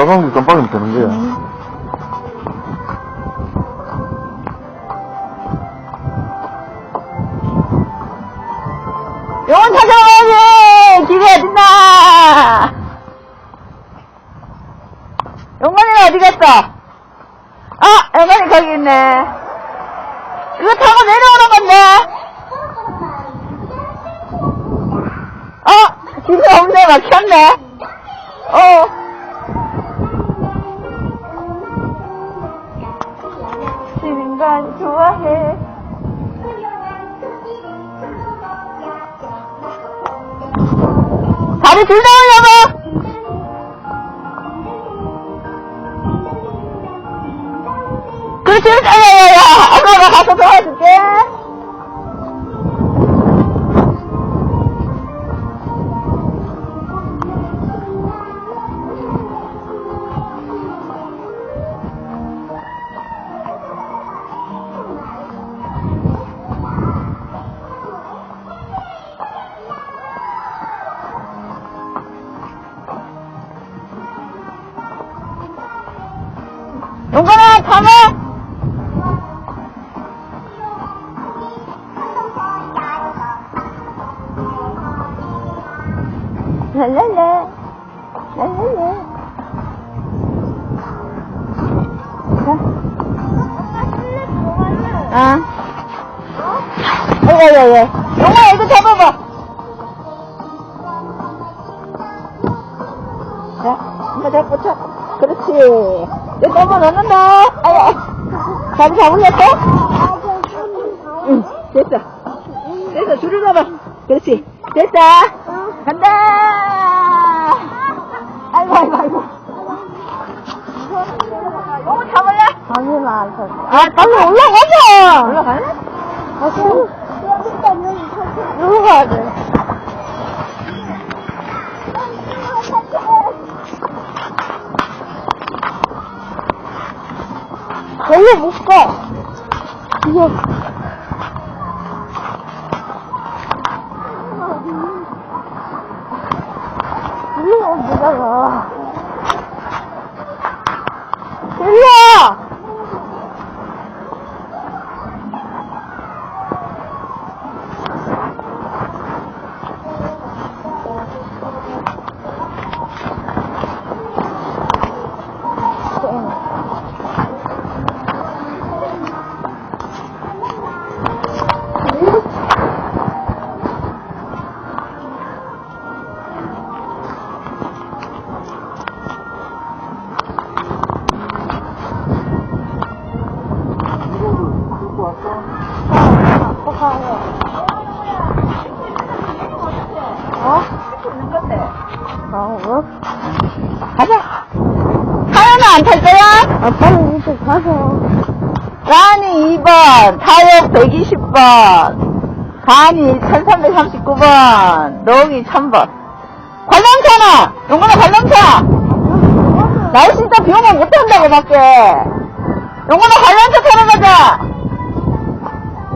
빨간 게 깜빡이면 되는 거야. 음. 영원 찾아가야지! 길이 어딨나! 영건이는 어디 갔어? 아! 영건이 거기 있네. 이거 타고 내려오는 건데? 어! 길이 없네, 막혔네. 어. 건 좋아해. 다리 둘다 올려봐! 그렇지, 야야야야! 엄마가 가서 도와줄 게! 용건아, 참아! 랄랄라, 랄랄라. 자. 아. 어, 예, 예, 예. 용건아, 이거 잡아봐. 자, 한번 잡고 쳐. 그렇지. 내 너무 넣는다. 아야. 자리 잡으렸어? 응, 됐어. 됐어, 줄을 잡아. 그렇지. 됐어. 간다. 아이고, 아이고, 아이고. 너무 잡을래? 아니나 안 탔어. 아, 빨리 올라가자. 올라갈래? 아, 그럼, 누구 가야 돼? 가. 일로 못 가잖아. 일로! 아, 빨리 이제 가서. 간이 2번, 타역 120번, 간이 1339번, 넉이 1000번. 관람차나! 용건아 관람차! 날씨 진짜 비 오면 못 탄다고 밖에. 용건아 관람차 타러 가자!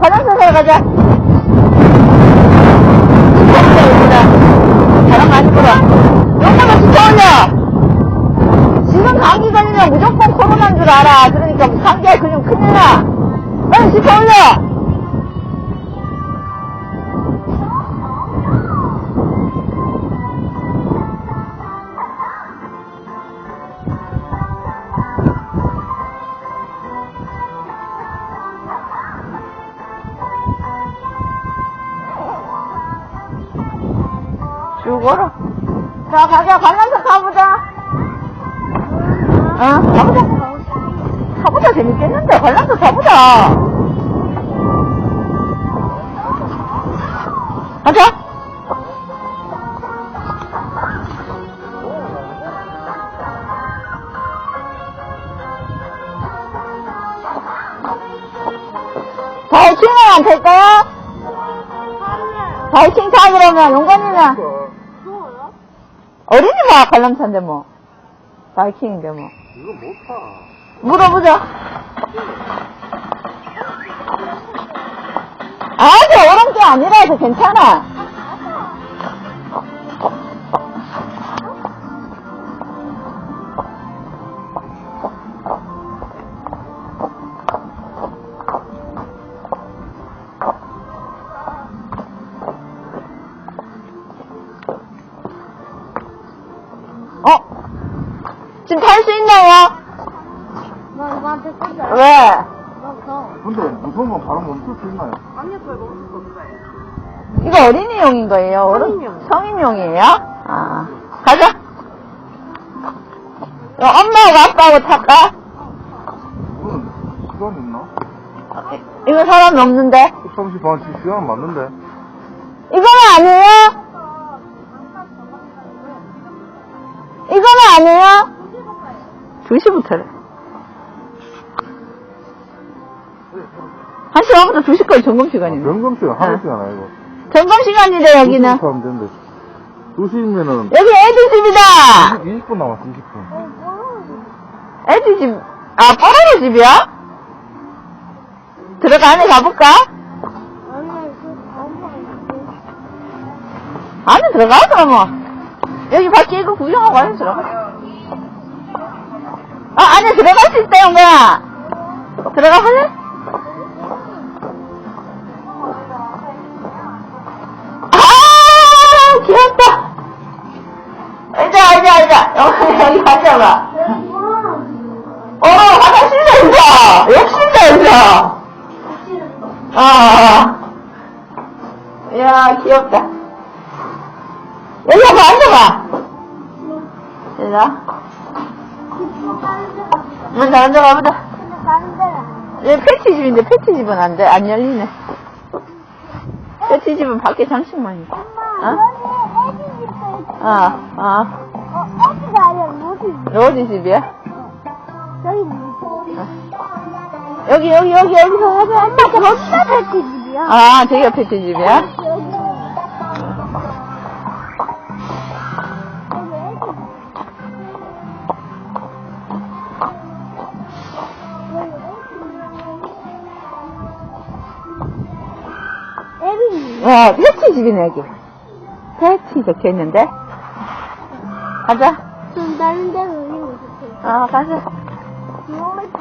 관람차 타러 가자. 진짜 예쁘다. 바람 많이 불어. 용건아 진짜 올려! 지금 감기 걸리면 무조건 코로나인 줄 알아. 그러니까 감기가 걸리면 큰일 나. 빨리 시켜 올려! 쭉 걸어. 자. 관람차 가보자. 어? 가보자. 가보자. 재밌겠는데. 관람차 가보자. 가자. 바이킹은 안 탈까요? 바이킹 타 그러면 용건이는 어린이가 관람차인데 뭐 바이킹인데 뭐 이거 못 타. 물어보자 아주 어른 게 아니라서 괜찮아 아. 가자. 어, 엄마하고 아빠하고 탈까? 이건 시간이 있나? 이거 사람이 없는데? 30반 반 시간 맞는데? 이거는 아니에요? 이거는 아니에요? 2시부터래. 1시 반부터 2시까지 점검 시간이네. 점검시간 하루 시간 아니고. 점검 시간이래, 여기는. 2시부터 하면 데. 2시면은 여기 애들 집이다! 20분 남았어, 20분. 애들 집, 아, 뽀로로 집이야? 들어가 안에 가볼까? 안에 들어가자, 뭐. 여기 밖에 이거 구경하고 안에 들어가. 아, 안에 들어갈 수 있다, 영거야. 들어가 할래? 아, 귀엽다. 여기 앉아봐. 어, 있어. 욕실도 있어. 아, 이야, 귀엽다. 여기 한번 앉아봐. 얘들아. 문. 다른 데는 여기 패티집인데 패티집은 안 돼. 안 열리네. 패티집은 밖에 장식만 있어. 엄마, 어? 어, 애기가 로지 집이야? 저기 로지. 여기, 여기, 여기, 여기서 하자. 엄마, 저기가 패티 집이야. 아, 저기가 패티집이야? 여기. 여기 애기. 에빈이. 어, 패티집이네, 여기. 패티 적혀 있는데? 가자. 좀 다른 데로 이거 좋대. 아, 가자. 놀이터.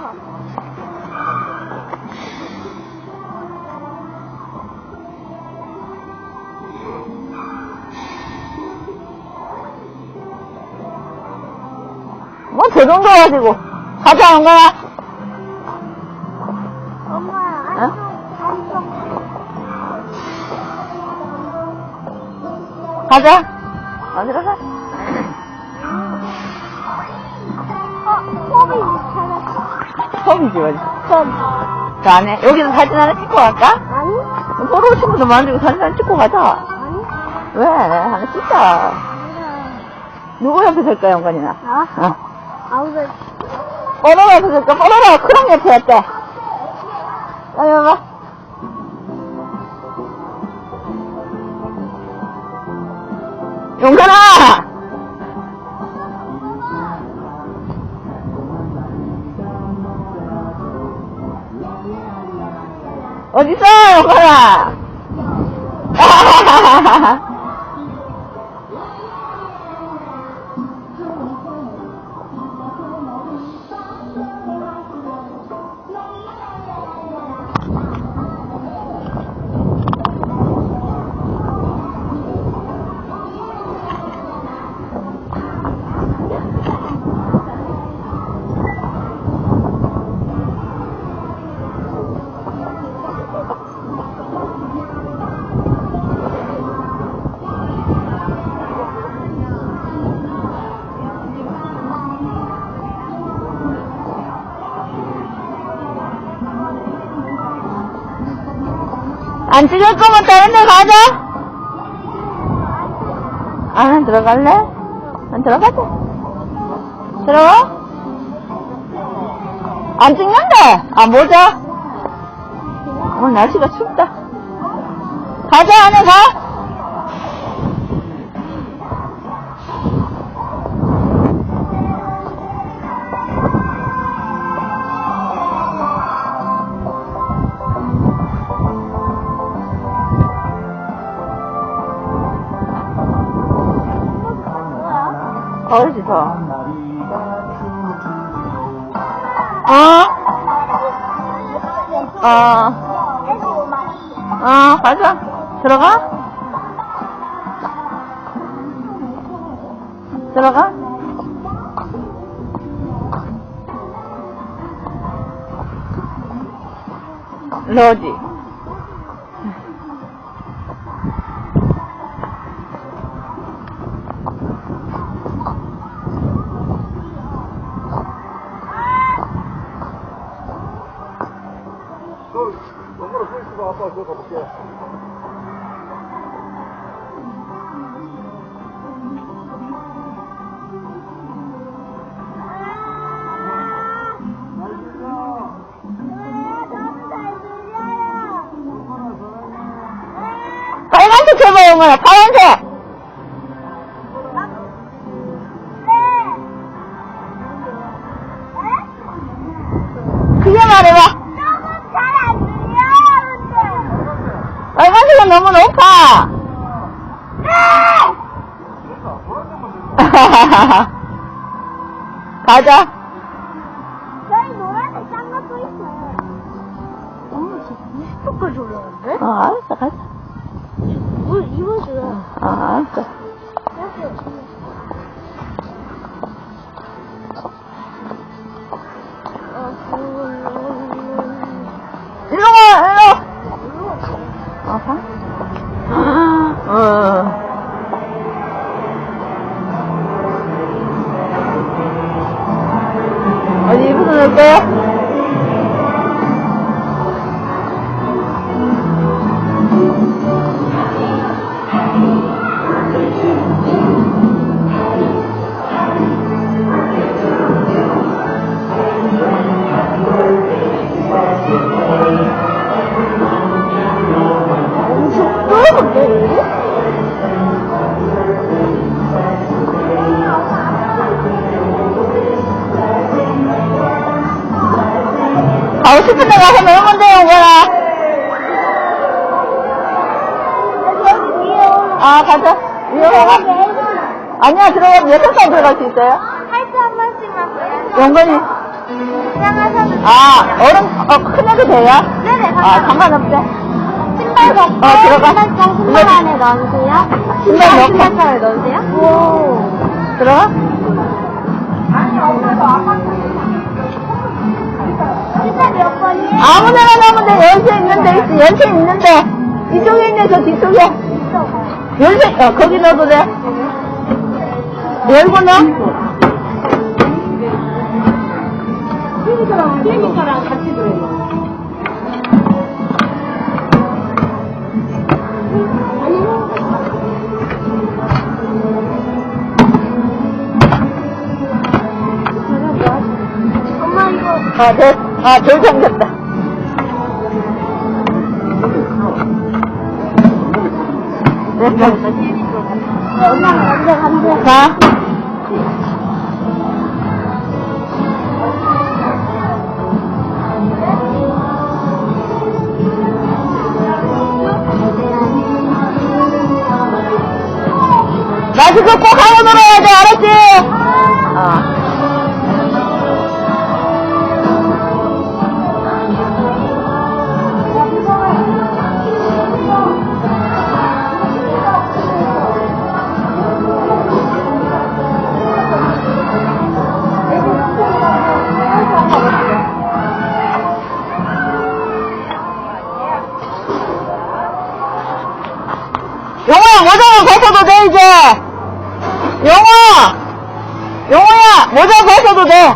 뭐, 저 정도 가지고. 가자, 영거야. 엄마, 안쪽, 안쪽. 가자. 어디로 가? 처음이지. 저 안에. 여기서 사진 하나 찍고 갈까? 아니? 보러 친구도 많으니까 사진 하나 찍고 가자. 아니? 왜? 하나 찍자. 누구 옆에 설까, 영건이나? 아? 어. 아우들. 뽀로로 옆에 설까? 뽀로로 크롱 옆에 어때? 여기 봐봐. 용건아! 어딨어, 용건아? 안 찍을 거면 다른 데 가자. 안 들어갈래? 안 들어가자. 들어가? 안 찍는데? 아, 모자? 오늘 날씨가 춥다. 가자, 안에 가. 어우 지어 어? 어, 어, 가자. 들어가? 들어가? 로지. 해봐, 영원아. 파란색. 크게 말해봐. 빨간색은 너무 높아. 가자. 뭐, 이 돼요, 뭐야. 아. 영건이. 시장하셔도 아, 어른, 어, 큰 애도 돼요? 네네, 아, 상관없대. 신발 벗고 어, 들어가. 신발 안에 넣으세요. 신발 넣고. 신발장에 넣으세요. 오. 들어가? 아무 데나 넣으면 돼. 연세 있는 데 있어. 연세 있는데. 이쪽에 있네, 저 뒤쪽에. 연세, 어, 거기 넣어도 돼. 열고 넣어? 클리니커랑 같이 들어요. 아, 됐, 아, 덜 잠겼다. 됐어. 엄마 먼저 간대. 가. 마스크 꼭 하고 놀아야 돼, 알았지? 돼. 영호야! 영호야, 모자 벗어도 돼.